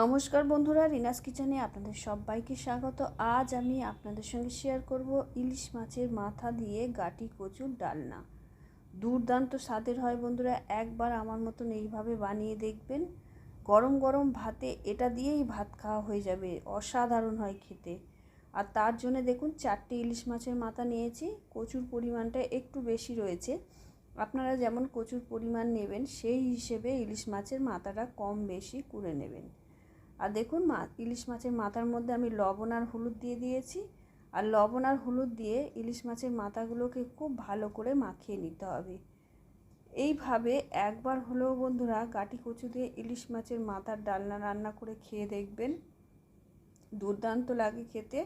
নমস্কার বন্ধুরা, রিনাস কিচেনে আপনাদের সবাইকে স্বাগত। আজ আমি আপনাদের সঙ্গে শেয়ার করব ইলিশ মাছের মাথা দিয়ে গাটি কচুর ডালনা। দুর্দান্ত স্বাদের হয় বন্ধুরা, একবার আমার মতন এইভাবে বানিয়ে দেখবেন। গরম গরম ভাতে এটা দিয়েই ভাত খাওয়া হয়ে যাবে, অসাধারণ হয় খেতে। আর তার জন্য দেখুন, চারটে ইলিশ মাছের মাথা নিয়েছি, কচুর পরিমাণটা একটু বেশি রয়েছে। আপনারা যেমন কচুর পরিমাণ নেবেন, সেই হিসেবে ইলিশ মাছের মাথাটা কম বেশি করে নেবেন। আর দেখুন মা, ইলিশ মাছের মাথার মধ্যে আমি লবণ আর হলুদ দিয়ে দিয়েছি। আর লবণ আর হলুদ দিয়ে ইলিশ মাছের মাথাগুলোকে খুব ভালো করে মাখিয়ে নিতে হবে। এইভাবে একবার হলেও বন্ধুরা গাটি কচু দিয়ে ইলিশ মাছের মাথার ডালনা রান্না করে খেয়ে দেখবেন। দুর্দান্ত লাগে খেতে।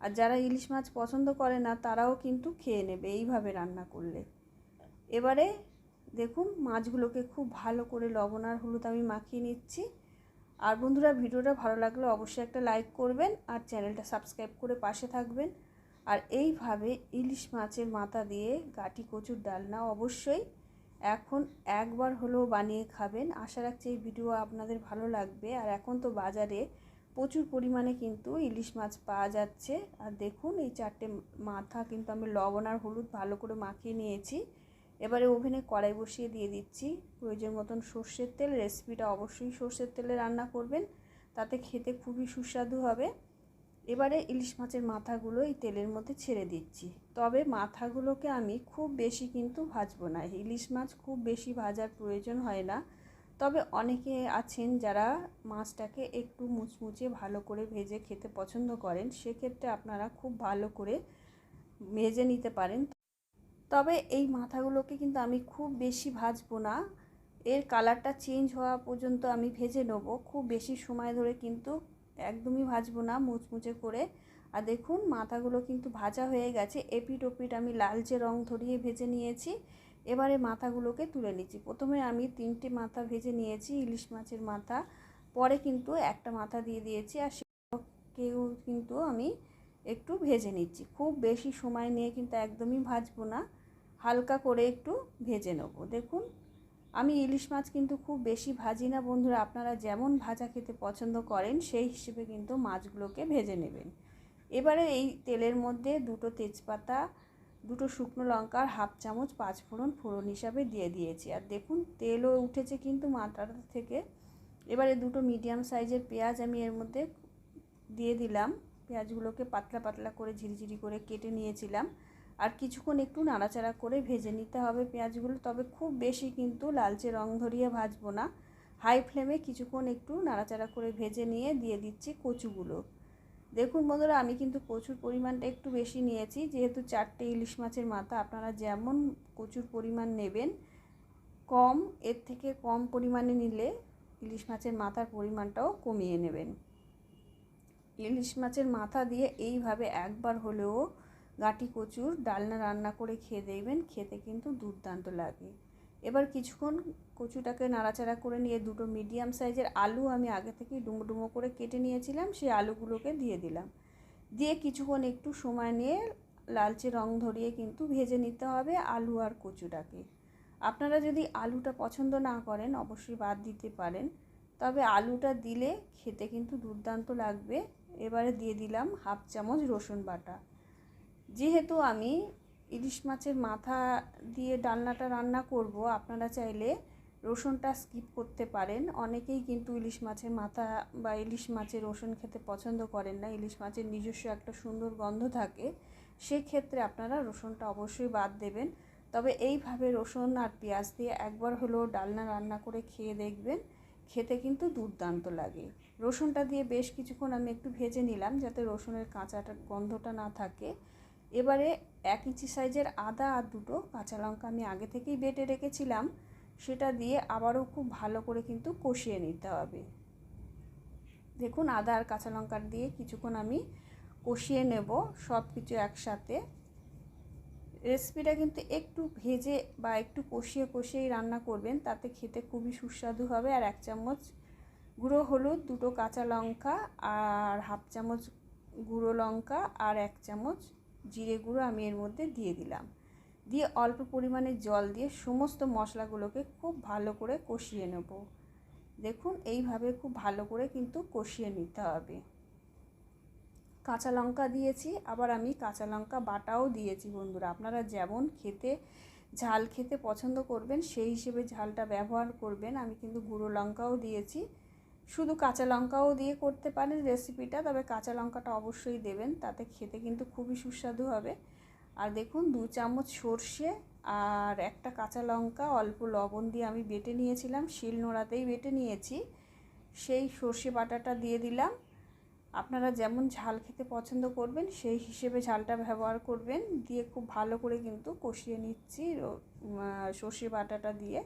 আর যারা ইলিশ মাছ পছন্দ করে না, তারাও কিন্তু খেয়ে নেবে এইভাবে রান্না করলে। এবারে দেখুন মাছগুলোকে খুব ভালো করে লবণ আর হলুদ আমি মাখিয়ে নিচ্ছি। আর বন্ধুরা, ভিডিওটা ভালো লাগলে অবশ্যই একটা লাইক করবেন আর চ্যানেলটা সাবস্ক্রাইব করে পাশে থাকবেন। আর এইভাবে ইলিশ মাছের মাথা দিয়ে গাটি কচুর ডালনা অবশ্যই এখন একবার হলেও বানিয়ে খাবেন। আশা রাখছি এই ভিডিও আপনাদের ভালো লাগবে। আর এখন তো বাজারে প্রচুর পরিমাণে কিন্তু ইলিশ মাছ পাওয়া যাচ্ছে। আর দেখুন, এই চারটে মাথা কিন্তু আমি লবণ আর হলুদ ভালো করে মাখিয়ে নিয়েছি। এবারে ওভেনে কড়াই বসিয়ে দিয়ে দিচ্ছি। প্রয়োজন মতন সর্ষের তেল, রেসিপিটা অবশ্যই সর্ষের তেলে রান্না করবেন। তাতে খেতে খুবই সুস্বাদু হবে। এবারে ইলিশ মাছের মাথাগুলো এই তেলের মধ্যে ছেড়ে দিচ্ছি। তবে মাথাগুলোকে আমি খুব বেশি কিন্তু ভাজবো না। ইলিশ মাছ খুব বেশি ভাজার প্রয়োজন হয় না। তবে অনেকে আছেন যারা মাছটাকে একটু মুচমুচে ভালো করে ভেজে খেতে পছন্দ করেন, সেক্ষেত্রে আপনারা খুব ভালো করে ভেজে নিতে পারেন। তবে এই মাথাগুলোকে কিন্তু আমি খুব বেশি ভাজবো না। এর কালারটা চেঞ্জ হওয়া পর্যন্ত আমি ভেজে নেব। খুব বেশি সময় ধরে কিন্তু একদমই ভাজবো না, মুচমুচে করে। আর দেখুন, মাথাগুলো কিন্তু ভাজা হয়ে গেছে। এপিট ওপিট আমি লালচে রং ধরিয়ে ভেজে নিয়েছি। এবারে মাথাগুলোকে তুলে নিচ্ছি। প্রথমে আমি তিনটে মাথা ভেজে নিয়েছি, ইলিশ মাছের মাথা। পরে কিন্তু একটা মাথা দিয়ে দিয়েছি আর সেটাকেও কিন্তু আমি একটু ভেজে নিচ্ছি। খুব বেশি সময় নিয়ে কিন্তু একদমই ভাজবো না। হালকা করে একটু ভেজে নেব। দেখুন, আমি ইলিশ মাছ কিন্তু খুব বেশি ভাজি না বন্ধুরা, আপনারা যেমন ভাজা খেতে পছন্দ করেন, সেই হিসেবে কিন্তু মাছগুলোকে ভেজে নেবেন। এবারে এই তেলের মধ্যে দুটো তেজপাতা, দুটো শুকনো লঙ্কার হাফ চামচ পাঁচ ফোড়ন ফোড়ন হিসাবে দিয়ে দিয়েছি। আর দেখুন, তেলও উঠেছে কিন্তু মাথাটা থেকে। এবারে দুটো মিডিয়াম সাইজের পেঁয়াজ আমি এর মধ্যে দিয়ে দিলাম। পেঁয়াজগুলোকে পাতলা পাতলা করে ঝিরিঝিরি করে কেটে নিয়েছিলাম। আর কিছুক্ষণ একটু নাড়াচাড়া করে ভেজে নিতে হবে পেঁয়াজগুলো। তবে খুব বেশি কিন্তু লালচে রং ধরিয়ে ভাজবো না। হাই ফ্লেমে কিছুক্ষণ একটু নাড়াচাড়া করে ভেজে নিয়ে দিয়ে দিচ্ছি কচুগুলো। দেখুন বন্ধুরা, আমি কিন্তু কচুর পরিমাণটা একটু বেশি নিয়েছি। যেহেতু চারটে ইলিশ মাছের মাথা, আপনারা যেমন কচুর পরিমাণ নেবেন, কম, এর থেকে কম পরিমাণে নিলে ইলিশ মাছের মাথার পরিমাণটাও কমিয়ে নেবেন। ইলিশ মাছের মাথা দিয়ে এইভাবে একবার হলেও গাটি কচুর ডালনা রান্না করে খেয়ে দেখবেন, খেতে কিন্তু দুর্দান্ত লাগে। এবার কিছুক্ষণ কচুটাকে নাড়াচাড়া করে নিয়ে দুটো মিডিয়াম সাইজের আলু আমি আগে থেকেই ডুমো ডুমো করে কেটে নিয়েছিলাম, সেই আলুগুলোকে দিয়ে দিলাম। দিয়ে কিছুক্ষণ একটু সময় নিয়ে লালচে রং ধরিয়ে কিন্তু ভেজে নিতে হবে আলু আর কচুটাকে। আপনারা যদি আলুটা পছন্দ না করেন, অবশ্যই বাদ দিতে পারেন। তবে আলুটা দিলে খেতে কিন্তু দুর্দান্ত লাগবে। এবারে দিয়ে দিলাম হাফ চামচ রসুন বাটা। যেহেতু আমি ইলিশ মাছের মাথা দিয়ে ডালনাটা রান্না করব, আপনারা চাইলে রসুনটা স্কিপ করতে পারেন। অনেকেই কিন্তু ইলিশ মাছের মাথা বা ইলিশ মাছের রসুন খেতে পছন্দ করেন না। ইলিশ মাছের নিজস্ব একটা সুন্দর গন্ধ থাকে, সেক্ষেত্রে আপনারা রসুনটা অবশ্যই বাদ দেবেন। তবে এইভাবে রসুন আর পেঁয়াজ দিয়ে একবার হলেও ডালনা রান্না করে খেয়ে দেখবেন, খেতে কিন্তু দুর্দান্ত লাগে। রসুনটা দিয়ে বেশ কিছুক্ষণ আমি একটু ভেজে নিলাম যাতে রসুনের কাঁচাটা গন্ধটা না থাকে। এবারে এক ইঞ্চি সাইজের আদা আর দুটো কাঁচা লঙ্কা আমি আগে থেকেই বেটে রেখেছিলাম, সেটা দিয়ে আবারও খুব ভালো করে কিন্তু কষিয়ে নিতে হবে। দেখুন, আদা আর কাঁচা লঙ্কার দিয়ে কিছুক্ষণ আমি কষিয়ে নেব সব কিছু একসাথে। রেসিপিটা কিন্তু একটু ভেজে বা একটু কষিয়ে কষিয়েই রান্না করবেন, তাতে খেতে খুবই সুস্বাদু হবে। আর এক চামচ গুঁড়ো হলুদ, দুটো কাঁচা লঙ্কা আর হাফ চামচ গুঁড়ো লঙ্কা আর এক চামচ জিরে গুঁড়ো আমি এর মধ্যে দিয়ে দিলাম। দিয়ে অল্প পরিমাণে জল দিয়ে সমস্ত মশলাগুলোকে খুব ভালো করে কষিয়ে নেব। দেখুন, এইভাবে খুব ভালো করে কিন্তু কষিয়ে নিতে হবে। কাঁচা লঙ্কা দিয়েছি, আবার আমি কাঁচা লঙ্কা বাটাও দিয়েছি বন্ধুরা। আপনারা যেমন খেতে, ঝাল খেতে পছন্দ করবেন, সেই হিসেবে ঝালটা ব্যবহার করবেন। আমি কিন্তু গুঁড়ো লঙ্কাও দিয়েছি। শুধু কাঁচা লঙ্কাও দিয়ে করতে পারেন রেসিপিটা তবে কাঁচা লঙ্কাটা অবশ্যই দেবেন, তাতে খেতে কিন্তু খুবই সুস্বাদু হবে। আর দেখুন, দু চামচ সর্ষে আর একটা কাঁচা লঙ্কা, অল্প লবণ দিয়ে আমি বেটে নিয়েছিলাম, শিল নোড়াতেই বেটে নিয়েছি। সেই সর্ষে বাটাটা দিয়ে দিলাম। আপনারা যেমন ঝাল খেতে পছন্দ করবেন, সেই হিসেবে ঝালটা ব্যবহার করবেন। দিয়ে খুব ভালো করে কিন্তু কষিয়ে নিচ্ছি সর্ষে বাটাটা দিয়ে।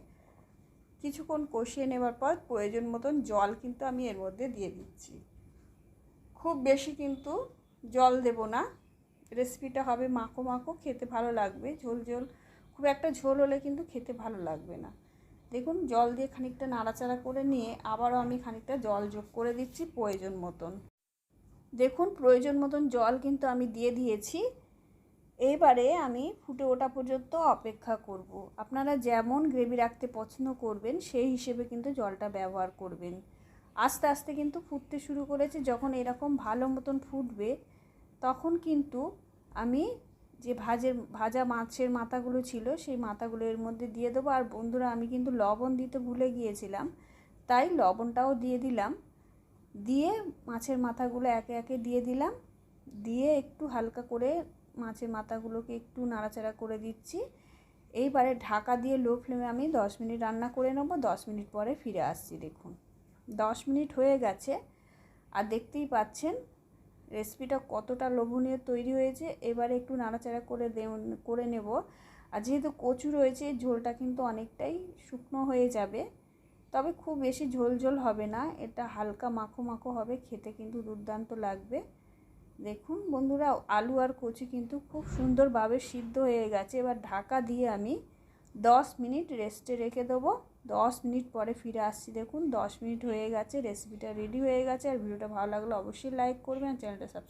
কিছুক্ষণ কষিয়ে নেবার পর প্রয়োজন মতন জল কিন্তু আমি এর মধ্যে দিয়ে দিচ্ছি। খুব বেশি কিন্তু জল দেব না। রেসিপিটা হবে মাখো মাখো, খেতে ভালো লাগবে। ঝোল ঝোল, খুব একটা ঝোল হলে কিন্তু খেতে ভালো লাগবে না। দেখুন, জল দিয়ে খানিকটা নাড়াচাড়া করে নিয়ে আবারও আমি খানিকটা জল যোগ করে দিচ্ছি প্রয়োজন মতন। দেখুন, প্রয়োজন মতন জল কিন্তু আমি দিয়ে দিয়েছি। এবারে আমি ফুটে ওঠা পর্যন্ত অপেক্ষা করব। আপনারা যেমন গ্রেভি রাখতে পছন্দ করবেন, সেই হিসেবে কিন্তু জলটা ব্যবহার করবেন। আস্তে আস্তে কিন্তু ফুটতে শুরু করেছে, যখন এরকম ভালো মতন ফুটবে, তখন কিন্তু আমি যে ভাজের, ভাজা মাছের মাথাগুলো ছিল, সেই মাথাগুলো এর মধ্যে দিয়ে দেবো। আর বন্ধুরা, আমি কিন্তু লবণ দিতে ভুলে গিয়েছিলাম, তাই লবণটাও দিয়ে দিলাম। দিয়ে মাছের মাথাগুলো একে একে দিয়ে দিলাম। দিয়ে একটু হালকা করে মাছের মাথাগুলোকে একটু নাড়াচাড়া করে দিচ্ছি। এইবারে ঢাকা দিয়ে লো ফ্লেমে আমি দশ মিনিট রান্না করে নেব, দশ মিনিট পরে ফিরে আসছি, দেখুন। দশ মিনিট হয়ে গেছে, আর দেখতেই পাচ্ছেন রেসিপিটা কতটা লোভনীয় তৈরি হয়েছে। এবারে একটু নাড়াচাড়া করে করে নেব। আর যেহেতু কচু রয়েছে, ঝোলটা কিন্তু অনেকটাই শুকনো হয়ে যাবে। তবে খুব বেশি ঝোল ঝোল হবে না, এটা হালকা মাখো মাখো হবে, খেতে কিন্তু দুর্দান্ত লাগবে। দেখুন, বন্ধুরা, আলু আর কচি কিন্তু খুব সুন্দরভাবে সিদ্ধ হয়ে গেছে। এবার ঢাকা দিয়ে আমি দশ মিনিট রেস্টে রেখে দেবো। দশ মিনিট পরে ফিরে আসছি, দেখুন, দশ মিনিট হয়ে গেছে রেসিপিটা রেডি হয়ে গেছে। আর ভিডিওটা ভালো লাগলে অবশ্যই লাইক করবেন, চ্যানেলটা সাবস্ক্রাইব